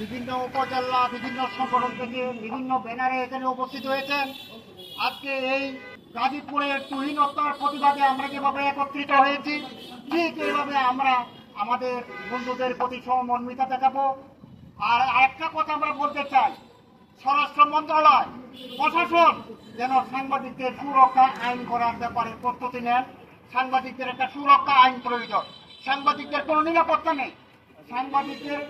বিভিন্ন উপজেলা, বিভিন্ন সংগঠন থেকে বিভিন্ন ব্যানারে এখানে উপস্থিত হয়েছেন। আজকে এই গাজীপুরের তুহিন প্রতিবাদে আমরা যেভাবে একত্রিত হয়েছি, ঠিক এইভাবে আমরা আমাদের বন্ধুদের প্রতি সমন্বিতা দেখাবো। আর আরেকটা কথা আমরা বলতে চাই, স্বরাষ্ট্র মন্ত্রণালয়, প্রশাসন যেন সাংবাদিকদের সুরক্ষা, আইন করার ব্যাপারে প্রস্তুতি নেন। সাংবাদিকদের একটা সুরক্ষা আইন প্রয়োজন। সাংবাদিকদের কোনো নিরাপত্তা নেই। সাংবাদিকদের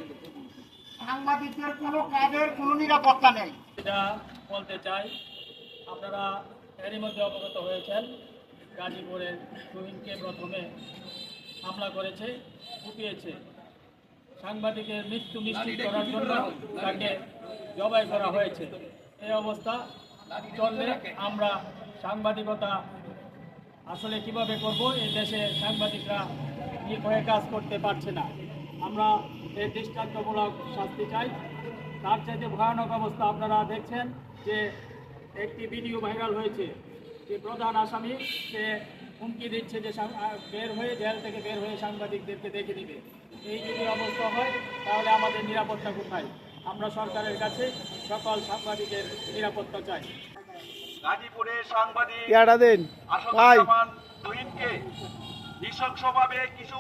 সাংবাদিকদের কোনো কাজের কোনো নিরাপত্তা নেই। যেটা বলতে চাই, আপনারা এরই মধ্যে অবগত হয়েছেন, গাজীপুরের তুহিনকে প্রথমে হামলা করেছে, কুপিয়েছে। সাংবাদিকের মৃত্যু নিশ্চিত করার জন্য তাকে জবাই করা হয়েছে। এই অবস্থা চললে আমরা সাংবাদিকতা আসলে কীভাবে করব, এই দেশে সাংবাদিকরা নির্ভয়ে কাজ করতে পারছে না। আমরা এই দৃষ্টান্তমূলক শাস্তি চাই। তার চাইতে ভয়ানক অবস্থা আপনারা দেখছেন যে একটি ভিডিও ভাইরাল হয়েছে। যে প্রধান আসামি সে হুমকি দিচ্ছে যে বের হয়ে জেল থেকে বের হয়ে সাংবাদিকদেরকে দেখে দিবে এই যদি অবস্থা হয় তাহলে আমাদের নিরাপত্তা কোথায়? আমরা সরকারের কাছে সকল সাংবাদিকের নিরাপত্তা চাই। গাজীপুরের সাংবাদিক আসাদুজ্জামান তুহিনকে নৃশংসভাবে কিছু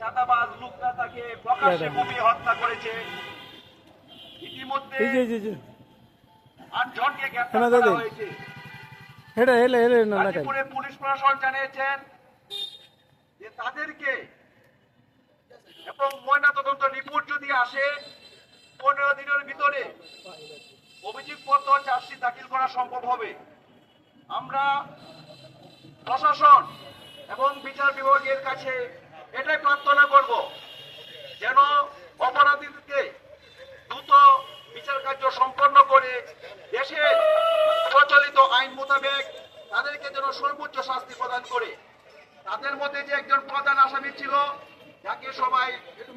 চাঁদাবাজ লোকরা তাকে প্রকাশ্যে কুপিয়ে হত্যা করেছে। ইতিমধ্যে এই যে এই যে, এই যে। আট জনকে গ্রেপ্তার করা হয়েছে। হেলে হেলে হেলে না গাজীপুরে পুলিশ প্রশাসন জানিয়েছেন যে তাদেরকে এবং ময়নাতদন্ত রিপোর্ট যদি আসে পনেরো দিনের ভিতরে অভিযোগপত্র চার্জশিট দাখিল করা সম্ভব হবে। আমরা প্রশাসন এবং বিচার বিভাগের কাছে এটাই প্রার্থনা করব যেন অপরাধীদেরকে দ্রুত বিচার কার্য সম্পন্ন করে দেশের প্রচলিত আইন মোতাবেক তাদেরকে যেন সর্বোচ্চ শাস্তি প্রদান করে। তাদের মধ্যে যে একজন প্রধান আসামি ছিল যাকে সবাই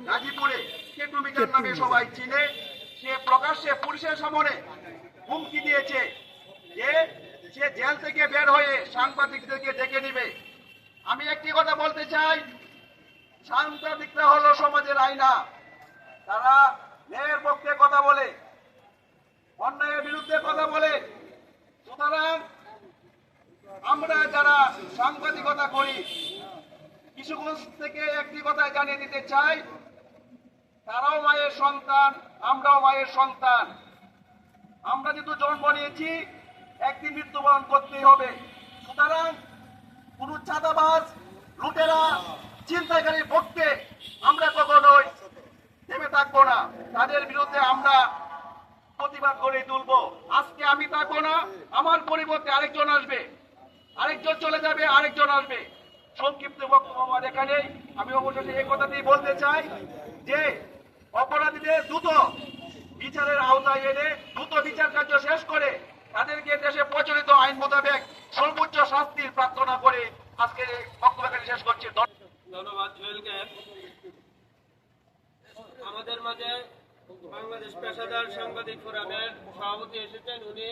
গাজীপুরে কেটু বিচার নামে সবাই চিনে সে প্রকাশ্যে পুলিশের সামনে হুমকি দিয়েছে যে সে জেল থেকে বের হয়ে সাংবাদিকদেরকে ডেকে নিবে। আমি একটি কথা বলতে চাই সাংবাদিকরা হলো সমাজের আয়না। তারা ন্যায়ের পক্ষে কথা বলে, অন্যায়ের বিরুদ্ধে কথা বলে। সুতরাং আমরা যারা সাংবাদিকতা করি, কিশোরগঞ্জ থেকে একটি কথা জানিয়ে দিতে চাই, তারাও মায়ের সন্তান, আমরাও মায়ের সন্তান। আমরা যেহেতু জন্ম নিয়েছি, একদিন মৃত্যুবরণ করতেই হবে। সুতরাং কোন চাঁদাবাজ, লুটেরা চিন্তাকারীর পক্ষে আমরা কখনোই থেমে থাকব না। তাদের বিরুদ্ধে আমরা প্রতিবাদ করে তুলবো। আজকে আমি থাকব না, আমার পরিবর্তে আরেকজন আসবে। আরেকজন চলে যাবে, আরেকজন আসবে। সংক্ষিপ্ত বক্তব্য আমার এখানেই আমি অবশ্যই এই কথাটি বলতে চাই যে, অপরাধীদের দ্রুত বিচারের আওতায় এনে, দ্রুত বিচার কার্য শেষ করে তাদেরকে দেশে প্রচলিত আইন মোতাবেক সর্বোচ্চ শাস্তির প্রার্থনা করে আজকের এই বক্তব্য এখানে শেষ করছি ধন্যবাদ। ধন্যবাদ জুয়েলকে আমাদের মাঝে বাংলাদেশ পেশাদার সাংবাদিক ফোরামের সভাপতি এসেছেন। উনি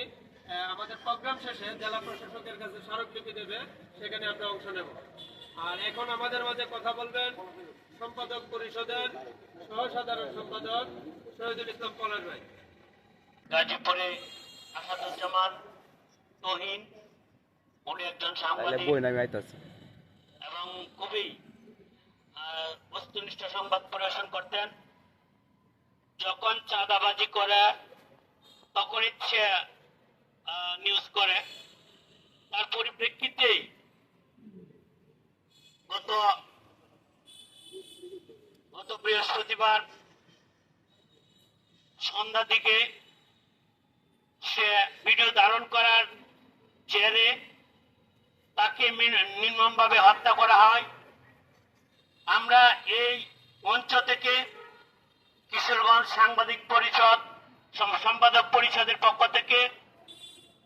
আমাদের প্রোগ্রাম শেষে জেলা প্রশাসকের কাছে স্মারকলিপি দেবে সেখানে আমরা অংশ নেব। আর এখন আমাদের মাঝে কথা বলবেন সম্পাদক পরিষদের সহসাধারণ সম্পাদক শহীদুল ইসলাম পলাশ ভাই। গাজীপুরে আসাদুজ্জামান তহিন উনি একজন সাংবাদিক এবং খুবই আহ, বস্তুনিষ্ঠ সংবাদ পরিবেশন করতেন। যখন চাঁদাবাজি করে, তখন ইচ্ছে নিউজ করে। তার পরিপ্রেক্ষিতে গত গত বৃহস্পতিবার সন্ধ্যা দিকে সে ভিডিও ধারণ করার জেরে তাকে নির্মমভাবে হত্যা করা হয়। আমরা এই মঞ্চ থেকে কিশোরগঞ্জ সাংবাদিক পরিষদ সম্পাদক পরিষদের পক্ষ থেকে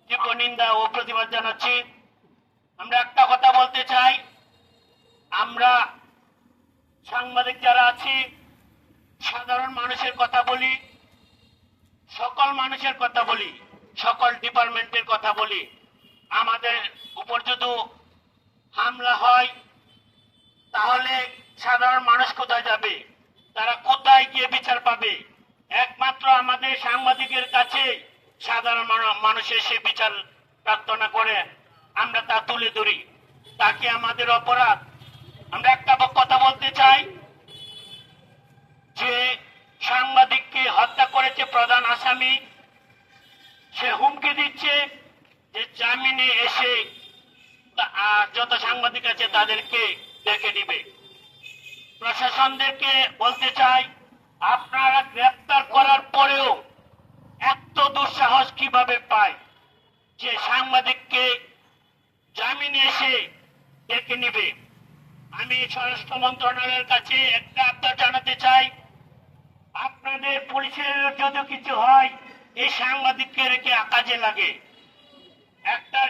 তীব্র নিন্দা ও প্রতিবাদ জানাচ্ছি। আমরা একটা কথা বলতে চাই। আমরা সাংবাদিক যারা আছি, সাধারণ মানুষের কথা বলি, সকল মানুষের কথা বলি, সকল ডিপার্টমেন্টের কথা বলি। আমাদের উপর যদি হামলা হয়, তাহলে সাধারণ মানুষ কোথায় যাবে? তারা কোথায় গিয়ে বিচার পাবে। একমাত্র আমাদের সাংবাদিকের কাছে সাধারণ মানু- মানুষের সে বিচার প্রার্থনা করে। আমরা তা তুলে ধরি। তাকে আমাদের অপরাধ। আমরা একটা কথা বলতে চাই যে সাংবাদিককে হত্যা করেছে প্রধান আসামি। সে হুমকি দিচ্ছে যে জামিনে এসে যত সাংবাদিক আছে তাদেরকে দেখে নিবে প্রশাসনদেরকে বলতে চাই, আপনারা গ্রেপ্তার করার পরেও এত দুঃসাহস কীভাবে পায় যে সাংবাদিককে জামিনে এসে ডেকে নিবে? আমি স্বরাষ্ট্র মন্ত্রণালয়ের কাছে একটা আবদার জানাতে চাই, আপনাদের পুলিশের যদি কিছু হয়, এই সাংবাদিককে রেখে কাজে লাগে। একটা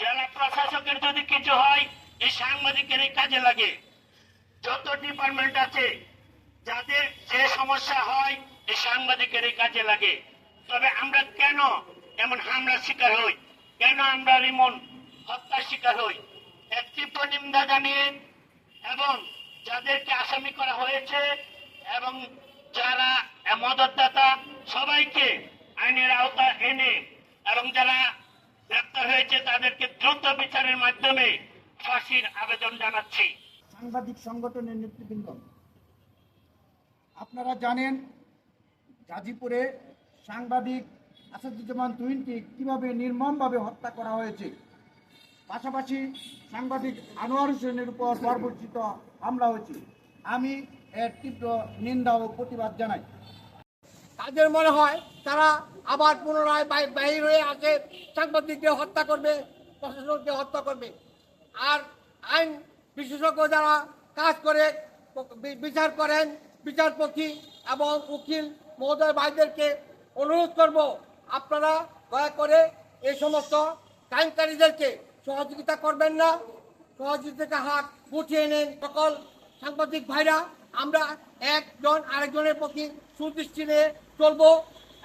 জেলা প্রশাসকের যদি কিছু হয়, এই সাংবাদিকের কাজে লাগে। যত ডিপার্টমেন্ট আছে যাদের যে সমস্যা হয় এই সাংবাদিকের এই কাজে লাগে। তবে আমরা কেন এমন হামলার শিকার হই? কেন আমরা এমন হত্যার শিকার হই? এর তীব্র নিন্দা জানিয়ে এবং যাদেরকে আসামি করা হয়েছে এবং যারা মদতদাতা, সবাইকে আইনের আওতা এনে এবং যারা গ্রেপ্তার হয়েছে, তাদেরকে দ্রুত বিচারের মাধ্যমে ফাঁসির আবেদন জানাচ্ছি। সাংবাদিক সংগঠনের নেতৃবৃন্দ। আপনারা জানেন গাজীপুরে সাংবাদিক আসাদুজ্জামান তুহিনকে কীভাবে নির্মমভাবে হত্যা করা হয়েছে। পাশাপাশি সাংবাদিক আনোয়ার হোসেনের উপর বর্বরচিত হামলা হয়েছে। আমি এর তীব্র নিন্দা ও প্রতিবাদ জানাই। তাদের মনে হয় তারা আবার পুনরায় বাহির হয়ে আসে সাংবাদিককে হত্যা করবে, প্রশাসনকে হত্যা করবে। আর আইন বিশেষজ্ঞ যারা কাজ করে বিচার করেন, বিচারপতি এবং উকিল মহোদয় ভাইদেরকে অনুরোধ করব, আপনারা দয়া করে এই সমস্ত ক্রাইমকারীদেরকে সহযোগিতা করবেন না। সহযোগিতা হাত উঠিয়ে নেন সকল সাংবাদিক ভাইরা। আমরা একজন আরেকজনের প্রতি সুদৃষ্টি নিয়ে চলবো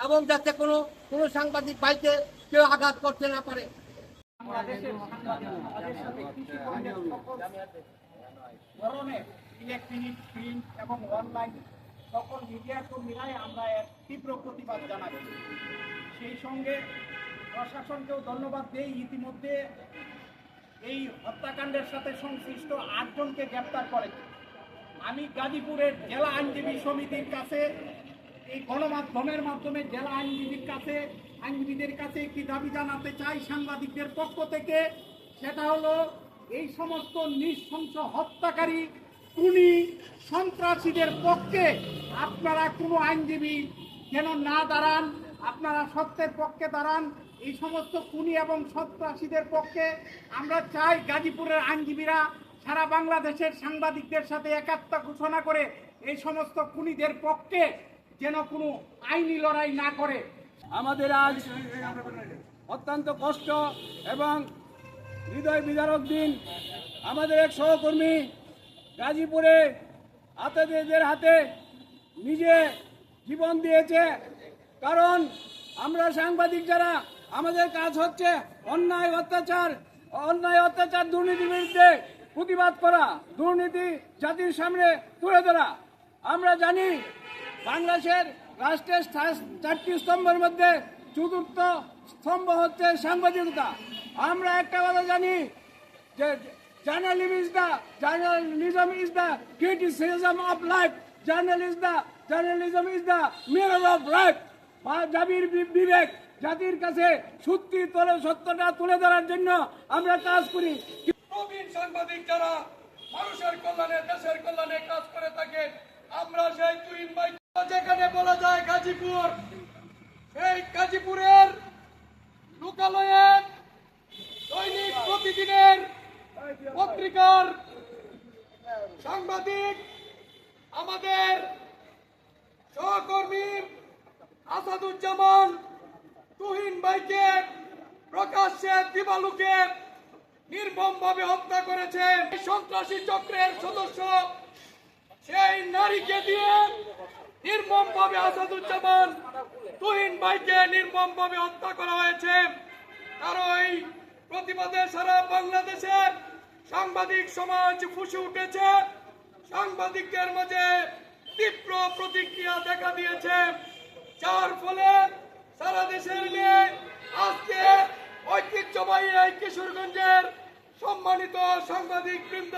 এবং যাতে কোনো কোনো সাংবাদিক ভাইকে কেউ আঘাত করতে না পারে। ধরনের ইলেকট্রনিক এবং অনলাইন আমরা তীব্র প্রতিবাদ সেই সঙ্গে প্রশাসনকেও ধন্যবাদ দেই, ইতিমধ্যে এই হত্যাকাণ্ডের সাথে সংশ্লিষ্ট আটজনকে গ্রেপ্তার করেছে। আমি গাজীপুরের জেলা আইনজীবী সমিতির কাছে এই গণমাধ্যমের মাধ্যমে জেলা আইনজীবীর কাছে, আইনজীবীদের কাছে একটি দাবি জানাতে চাই সাংবাদিকদের পক্ষ থেকে। সেটা হলো, এই সমস্ত নৃশংস হত্যাকারী, খুনি সন্ত্রাসীদের পক্ষে আপনারা কোনো আইনজীবী যেন না দাঁড়ান, আপনারা সত্যের পক্ষে দাঁড়ান। এই সমস্ত খুনি এবং সন্ত্রাসীদের পক্ষে আমরা চাই গাজীপুরের আইনজীবীরা সারা বাংলাদেশের সাংবাদিকদের সাথে একাত্মতা ঘোষণা করে এই সমস্ত খুনিদের পক্ষে যেন কোনো আইনি লড়াই না করে। আমাদের আজ অত্যন্ত কষ্ট এবং হৃদয় বিদারক দিন। আমাদের এক সহকর্মী গাজীপুরে আততায়ীদের হাতে নিজে জীবন দিয়েছে। কারণ আমরা সাংবাদিক যারা, আমাদের কাজ হচ্ছে অন্যায় অত্যাচার অন্যায় অত্যাচার দুর্নীতির বিরুদ্ধে প্রতিবাদ করা, দুর্নীতি জাতির সামনে তুলে ধরা। আমরা জানি বাংলাদেশের রাষ্ট্রের চারটি স্তম্ভের মধ্যে চতুর্থ স্তম্ভ হচ্ছে সাংবাদিকতা। আমরা একটা কথা জানি যে journalism is the journalism is the criticism of life journalism the journalism is the mirror of life বা জাবির বিবেক, জাতির কাছে সত্যি তোলে, সত্যটা তুলে ধরার জন্য আমরা কাজ করি। প্রবীণ সাংবাদিক যারা মানুষের কল্যাণে, দেশের কল্যাণে কাজ করে থাকে আমরা সেই ভাই যেখানে বলা যায় গাজীপুর, এই গাজীপুরের দৈনিক প্রতিদিনের পত্রিকার সাংবাদিক, আমাদের সহকর্মী আসাদুজ্জামান তুহিন ভাইকে প্রকাশ্যে দিবালুকে নির্মমভাবে হত্যা করেছে সন্ত্রাসী চক্রের সদস্য সেই নারীকে দিয়ে নির্মমভাবে আসাদুজ্জামান তুহিন ভাইকে নির্মমভাবে হত্যা করা হয়েছে। আর এই প্রতিবাদে সারা বাংলাদেশের সাংবাদিক সমাজ ফুসে উঠেছে। সাংবাদিকদের মাঝে তীব্র প্রতিক্রিয়া দেখা দিয়েছে। যার ফলে সারা দেশের নিয়ে আজকে ঐতিহ্যবাহী এই কিশোরগঞ্জের সম্মানিত সাংবাদিক বৃন্দ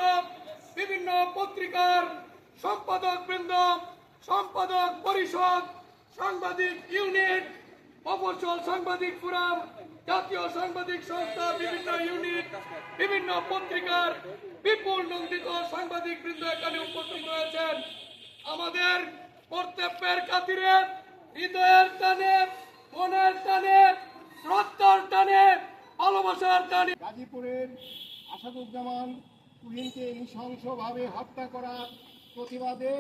বিভিন্ন পত্রিকার সম্পাদক বৃন্দ সম্পাদক পরিষদ সাংবাদিক ইউনিট মফস্বল সাংবাদিক ফোরাম, জাতীয় সাংবাদিক সংস্থা, বিভিন্ন ইউনিট, বিভিন্ন পত্রিকার বিপুল নন্দিত সাংবাদিক বৃন্দ এখানে উপস্থিত রয়েছেন। আমাদের কর্তব্যের খাতিরে, হৃদয়ের টানে, মনের টানে, শ্রদ্ধার টানে, ভালোবাসার টানে। গাজীপুরের আসাদুজ্জামান তুহিনকে নৃশংসভাবে হত্যা করার প্রতিবাদে